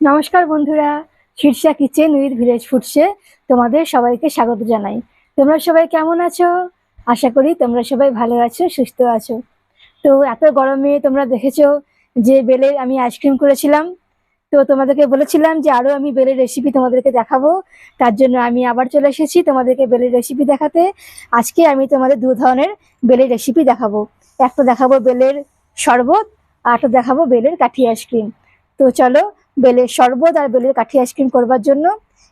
নমস্কার বন্ধুরা Shirsha kitchen with village ফুডসে তোমাদের সবাইকে স্বাগত জানাই। তোমরা সবাই কেমন আছো? আশা করি তোমরা সবাই ভালো আছো, সুস্থ আছো। তো এত গরমে তোমরা দেখেছ যে বেলের আমি আইসক্রিম করেছিলাম। তো তোমাদেরকে বলেছিলাম যে আরও আমি বেলের রেসিপি তোমাদেরকে দেখাবো। তার জন্য আমি আবার চলে এসেছি তোমাদেরকে বেলের রেসিপি দেখাতে। আজকে আমি তোমাদের দু ধরনের বেলের রেসিপি দেখাবো। একটা দেখাবো বেলের শরবত, আর একটা দেখাবো বেলের কাঠি আইসক্রিম তো চলো বেলের শরবত আর বেলের কাঠি আইসক্রিম করবার জন্য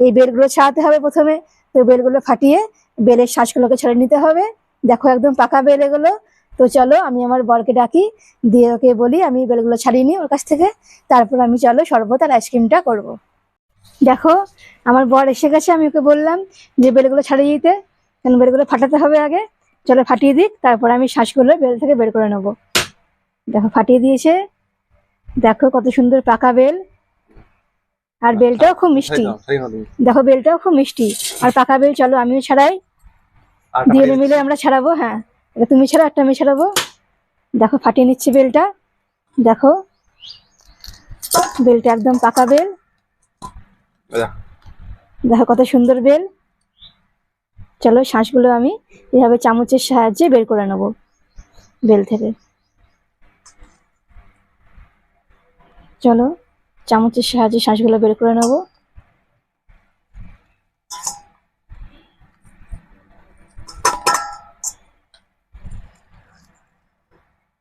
এই বেলগুলো ছাড়াতে হবে প্রথমে। তো বেলগুলো ফাটিয়ে বেলের শ্বাসগুলোকে ছেড়ে নিতে হবে। দেখো একদম পাকা বেল এগুলো। তো চলো আমি আমার বরকে ডাকি, দিয়ে ওকে বলি, আমি বেলগুলো ছাড়িয়ে নিই ওর কাছ থেকে। তারপর আমি চলো শরবত আর আইসক্রিমটা করব। দেখো আমার বর এসে গেছে, আমি ওকে বললাম যে, বেলগুলো ছাড়িয়ে দিতে। কারণ বেলগুলো ফাটাতে হবে আগে? চলো ফাটিয়ে দিক, তারপর আমি শ্বাসগুলো বেল থেকে বের করে নেব। দেখো ফাটিয়ে দিয়েছে। দেখো কত সুন্দর পাকা বেল। আর বেলটাও খুব মিষ্টি। দেখো বেলটাও খুব মিষ্টি। আর পাকা বেল চলো আমিও ছাড়াই। দিয়ে মিলে আমরা ছাড়াবো হ্যাঁ। এটা তুমি ছাড়া একটা আমি ছাড়াবো। দেখো ফাটিয়ে নিচ্ছি বেলটা। দেখো বেলটা একদম পাকা বেল। দেখো কত সুন্দর বেল। চলো শাঁসগুলো আমি এভাবে চামচের সাহায্যে বের করে নেব বেল থেকে। চলো চামচের সাহায্যে শ্বাসগুলো বের করে নেব।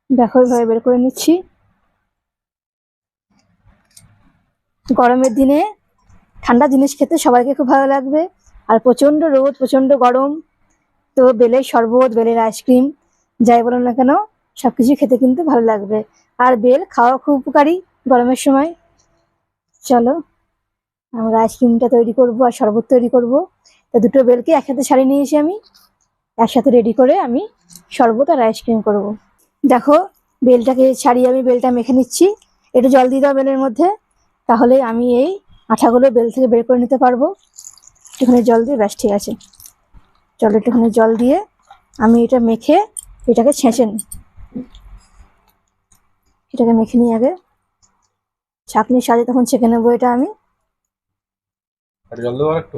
দেখো, এভাবে বের করে নিচ্ছি। গরমের দিনে ঠান্ডা জিনিস খেতে সবাইকে খুব ভালো লাগবে। আর প্রচণ্ড রোদ প্রচণ্ড গরম, তো বেলের শরবত, বেলের আইসক্রিম, যাই বলো না কেন, সবকিছু খেতে কিন্তু ভালো লাগবে। আর বেল খাওয়া খুব উপকারী গরমের সময়। চলো, আমরা আইসক্রিমটা তৈরি করব আর শরবত তৈরি করব। তো দুটো বেলকে একসাথে ছাড়িয়ে নিয়েছি আমি। একসাথে রেডি করে আমি শরবত আর আইসক্রিম করব। দেখো, বেলটাকে ছাড়িয়ে আমি বেলটা মেখে নিচ্ছি। একটু জল দিয়ে দাও বেলের মধ্যে, তাহলে আমি এই আঠাগুলো বেল থেকে বের করে নিতে পারব। একটুখানি জল দিয়ে, ব্যাস ঠিক আছে। চলো একটুখানি জল দিয়ে আমি এটা মেখে এটাকে ছেঁচে নিই। এটাকে মেখে নিই আগে। ছাঁকনির সাজে তখন ছেঁকে নেব এটা আমি। জল দেবো একটু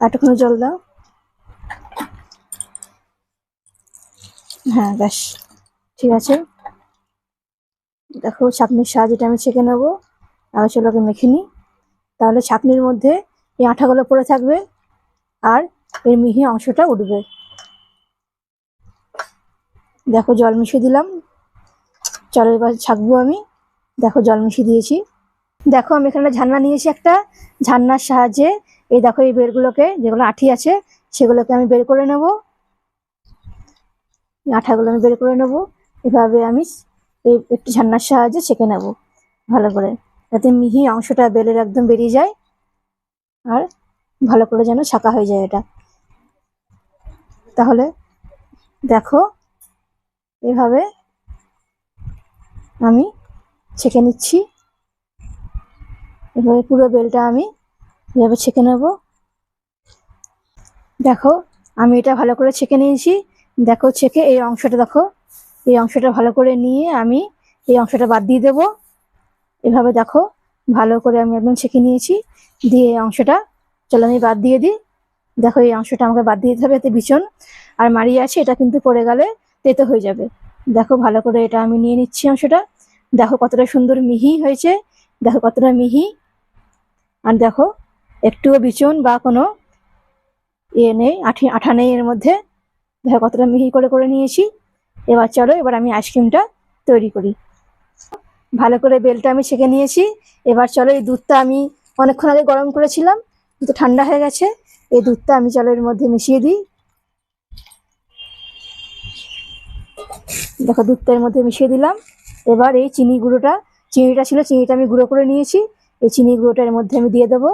আর একটুখানি জল দাও। হ্যাঁ ব্যাস ঠিক আছে। দেখো ছাঁকনির সাহায্যে আমি ছেঁকে নেব। আর চলোকে মেখে নিই। তাহলে ছাঁকনির মধ্যে এই আঠাগুলো পড়ে থাকবে আর এর মিহি অংশটা উঠবে। দেখো জল মিশিয়ে দিলাম। চলো এবার ছাঁকবো আমি। দেখো জল মিশিয়ে দিয়েছি। দেখো, আমি এখানে ঝান্না নিয়েছি একটা। ঝান্নার সাহায্যে এই দেখো, এই বেরগুলোকে যেগুলো আঠি আছে, সেগুলোকে আমি বের করে নেব। আঠাগুলো আমি বের করে নেব। এভাবে আমি এই একটি ঝান্নার সাহায্যে ছেঁকে নেব, ভালো করে। যাতে মিহি অংশটা বেলের একদম বেরিয়ে যায়, আর ভালো করে যেন ছাকা হয়ে যায় এটা। তাহলে দেখো, এভাবে আমি ছেঁকে নিচ্ছি। এভাবে পুরো বেলটা আমি এভাবে ছেঁকে নেব। দেখো, আমি এটা ভালো করে ছেঁকে নিয়েছি। দেখো, ছেঁকে এই অংশটা দেখো। এই অংশটা ভালো করে নিয়ে আমি এই অংশটা বাদ দিয়ে দেবো। এভাবে দেখো, ভালো করে আমি একদম ছেঁকে নিয়েছি। দিয়ে এই অংশটা, চলো আমি বাদ দিয়ে দিই। দেখো, এই অংশটা আমাকে বাদ দিয়ে দিতে হবে, এতে বিচন আর মারিয়ে আছে, এটা কিন্তু পড়ে গেলে তেতো হয়ে যাবে। দেখো, ভালো করে এটা আমি নিয়ে নিচ্ছি অংশটা। দেখো, কতটা সুন্দর মিহি হয়েছে। দেখো, কতটা মিহি। আর দেখো, একটুও বিচন বা কোনো ইয়ে নেই, আঠি, আঠা নেই এর মধ্যে। দেখো কতটা মিহি করে করে নিয়েছি। এবার চলো, এবার আমি আইসক্রিমটা তৈরি করি। ভালো করে বেলটা আমি ছেঁকে নিয়েছি। এবার চলো, এই দুধটা আমি অনেকক্ষণ আগে গরম করেছিলাম, কিন্তু ঠান্ডা হয়ে গেছে। এই দুধটা আমি চলো এর মধ্যে মিশিয়ে দিই। দেখো দুধটা এর মধ্যে মিশিয়ে দিলাম। এবার এই চিনি গুঁড়োটা চিনিটা ছিল, চিনিটা আমি গুঁড়ো করে নিয়েছি। এই চিনি গুঁড়োটা এর মধ্যে আমি দিয়ে দেবো।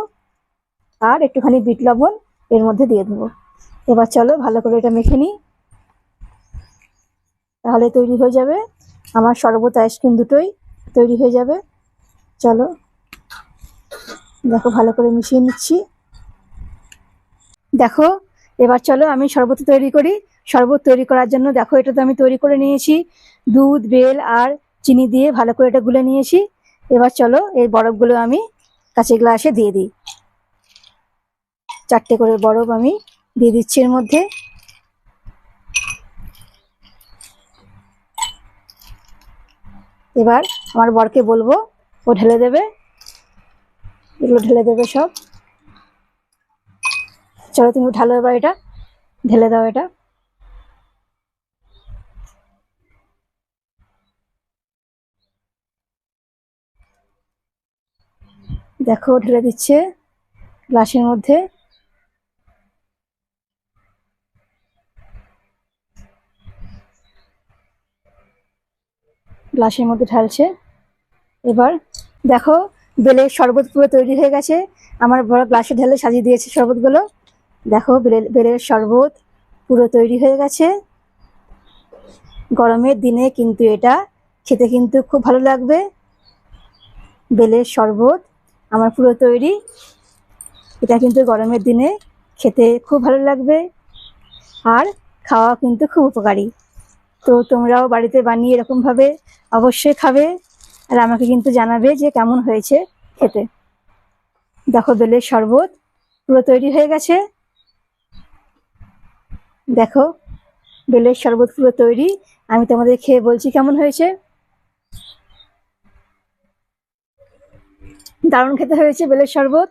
আর একটুখানি বিট লবণ এর মধ্যে দিয়ে দেবো। এবার চলো ভালো করে এটা মেখে নিই। তাহলে তৈরি হয়ে যাবে। আমার শরবত আইসক্রিম দুটোই তৈরি হয়ে যাবে। চলো। দেখো ভালো করে মিশিয়ে নিচ্ছি। দেখো, এবার চলো আমি শরবত তৈরি করি। শরবত তৈরি করার জন্য দেখো এটা তো আমি তৈরি করে নিয়েছি। দুধ, বেল আর চিনি দিয়ে ভালো করে এটা গুলে নিয়েছি। এবার চলো এই বরফগুলো আমি কাঁচের গ্লাসে দিয়ে দিই। চারটে করে বরফ আমি দিয়ে দিচ্ছি এর মধ্যে। এবার আমার বরকে বলব, ও ঢেলে দেবে। এগুলো ঢেলে দেবে সব। চলো তুমি ঢালো এবার এটা, ঢেলে দাও এটা। দেখো, ঢেলে দিচ্ছে গ্লাসের মধ্যে। গ্লাসের মধ্যে ঢালছে। এবার দেখো, বেলের শরবত পুরো তৈরি হয়ে গেছে। আমার বড় গ্লাসে ঢেলে সাজিয়ে দিয়েছে শরবতগুলো। দেখো, বেলের বেলের শরবত পুরো তৈরি হয়ে গেছে। গরমের দিনে কিন্তু এটা খেতে কিন্তু খুব ভালো লাগবে। বেলের শরবত আমার পুরো তৈরি। এটা কিন্তু গরমের দিনে খেতে খুব ভালো লাগবে আর খাওয়া কিন্তু খুব উপকারী। তো তোমরাও বাড়িতে বানিয়ে এরকমভাবে অবশ্যই খাবে আর আমাকে কিন্তু জানাবে যে কেমন হয়েছে খেতে। দেখো বেলের শরবত পুরো তৈরি হয়ে গেছে। দেখো, বেলের শরবত পুরো তৈরি। আমি তোমাদের খেয়ে বলছি কেমন হয়েছে। দারুণ খেতে হয়েছে বেলের শরবত।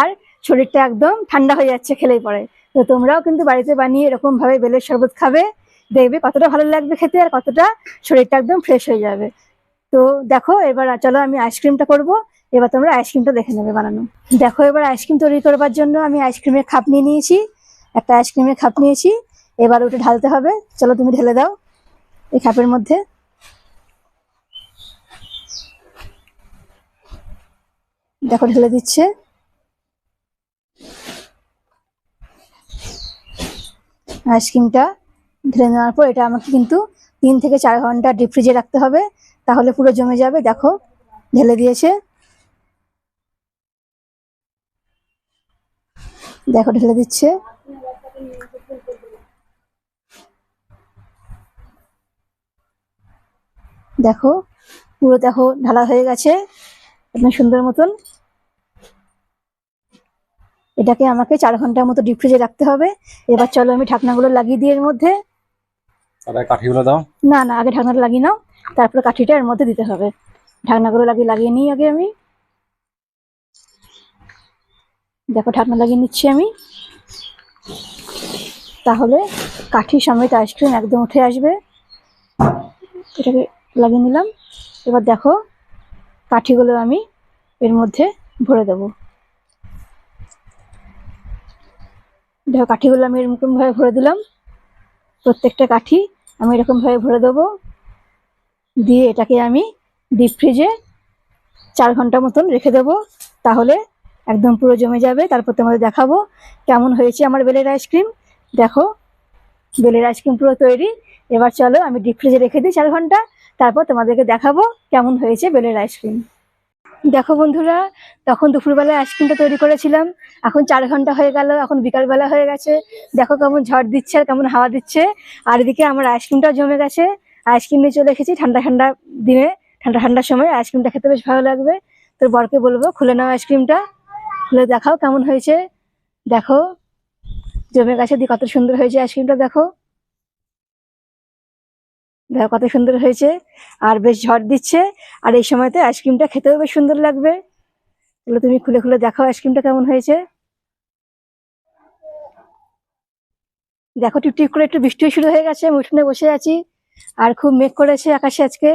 আর শরীরটা একদম ঠান্ডা হয়ে যাচ্ছে খেলেই পরে। তো তোমরাও কিন্তু বাড়িতে বানিয়ে এরকম ভাবে বেলের শরবত খাবে, দেখবে কতটা ভালো লাগবে খেতে আর কতটা শরীরটা একদম ফ্রেশ হয়ে যাবে। তো দেখো, এবার চলো আমি আইসক্রিমটা করব। এবার তোমরা আইসক্রিমটা দেখে নেবে বানানো। দেখো, এবার আইসক্রিম তৈরি করবার জন্য আমি আইসক্রিমের খাপ নিয়ে নিয়েছি। একটা আইসক্রিমের খাপ নিয়েছি। এবার ওটা ঢালতে হবে। চলো তুমি ঢেলে দাও এই খাপের মধ্যে। দেখো, ঢেলে দিচ্ছে। আইসক্রিমটা ঢেলে নেওয়ার পর এটা আমাকে কিন্তু তিন থেকে চার ঘণ্টা ডিপ ফ্রিজে রাখতে হবে, তাহলে পুরো জমে যাবে। দেখো, ঢেলে দিয়েছে। দেখো, ঢেলে দিচ্ছে। দেখো, পুরো দেখো, ঢালা হয়ে গেছে। একদম সুন্দর মতন। এটাকে আমাকে চার ঘণ্টার মতো ডিপ ফ্রিজে রাখতে হবে। এবার চলো আমি ঢাকনাগুলো লাগিয়ে দিই এর মধ্যে। কাঠিগুলো দাও। না না আগে ঢাকনাটা লাগিয়ে নাও। তারপরে কাঠিটা এর মধ্যে দিতে হবে। ঢাকনাগুলো লাগিয়ে লাগিয়ে নিই আগে আমি। দেখো ঢাকনা লাগিয়ে নিচ্ছি আমি। তাহলে কাঠি সমেত আইসক্রিম একদম উঠে আসবে। এটাকে লাগিয়ে নিলাম। এবার দেখো কাঠিগুলো আমি এর মধ্যে ভরে দেবো। দেখো কাঠিগুলো আমি এরকম ভাবে ভরে দিলাম। প্রত্যেকটা কাঠি আমি এরকমভাবে ভরে দেবো। দিয়ে এটাকে আমি ডিপ ফ্রিজে চার ঘণ্টা মতন রেখে দেবো। তাহলে একদম পুরো জমে যাবে। তারপর তোমাদের দেখাবো কেমন হয়েছে আমার বেলের আইসক্রিম। দেখো, বেলের আইসক্রিম পুরো তৈরি। এবার চলো আমি ডিপ ফ্রিজে রেখে দিই চার ঘণ্টা। তারপর তোমাদেরকে দেখাবো কেমন হয়েছে বেলের আইসক্রিম। দেখো বন্ধুরা, তখন দুপুরবেলায় আইসক্রিমটা তৈরি করেছিলাম। এখন চার ঘণ্টা হয়ে গেল, এখন বিকালবেলা হয়ে গেছে। দেখো কেমন ঝড় দিচ্ছে আর কেমন হাওয়া দিচ্ছে। আর এদিকে আমার আইসক্রিমটাও জমে গেছে। আইসক্রিম নিয়ে চলে এসেছি ঠান্ডা ঠান্ডা দিনে। ঠান্ডা ঠান্ডার সময় আইসক্রিমটা খেতে বেশ ভালো লাগবে। তোর বরকে বলব, খুলে নাও আইসক্রিমটা খুলে দেখাও কেমন হয়েছে। দেখো, জমে গেছে দিয়ে কত সুন্দর হয়েছে আইসক্রিমটা দেখো। দেখো কত সুন্দর হয়েছে। আর বেশ ঝড় দিচ্ছে। আর এই সময়তে আইসক্রিমটা খেতেও বেশ সুন্দর লাগবে। তাহলে তুমি খুলে খুলে দেখাও আইসক্রিমটা কেমন হয়েছে। দেখো টিপ টিপ করে একটু বৃষ্টিও শুরু হয়ে গেছে, আমি উঠোনে বসে আছি। আর খুব মেঘ করেছে আকাশে আজকে।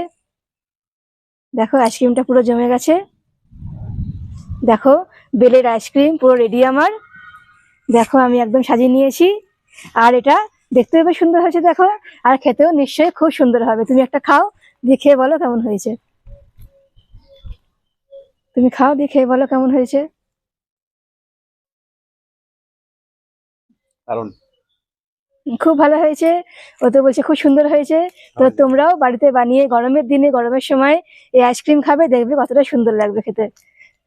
দেখো আইসক্রিমটা পুরো জমে গেছে। দেখো বেলের আইসক্রিম পুরো রেডি আমার। দেখো আমি একদম সাজিয়ে নিয়েছি। আর এটা দেখতেও বেশ সুন্দর হয়েছে দেখো। আর খেতেও নিশ্চয়ই খুব সুন্দর হবে। তুমি একটা খাও দিয়ে খেয়ে বলো কেমন হয়েছে। তুমি খাও দিয়ে খেয়ে বলো কেমন হয়েছে। কারণ খুব ভালো হয়েছে। ও তো বলছে খুব সুন্দর হয়েছে। তো তোমরাও বাড়িতে বানিয়ে গরমের দিনে গরমের সময় এই আইসক্রিম খাবে দেখবে কতটা সুন্দর লাগবে খেতে।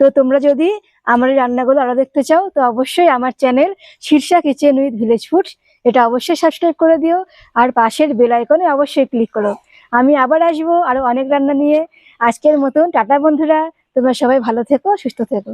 তো তোমরা যদি আমার এই রান্নাগুলো আরও দেখতে চাও তো অবশ্যই আমার channel Shirsha kitchen with village foods এটা অবশ্যই সাবস্ক্রাইব করে দিও, আর পাশের বেল আইকনে অবশ্যই ক্লিক করো। আমি আবার আসব আরও অনেক রান্না নিয়ে। আজকের মতন, টাটা বন্ধুরা। তোমরা সবাই ভালো থেকো, সুস্থ থেকো।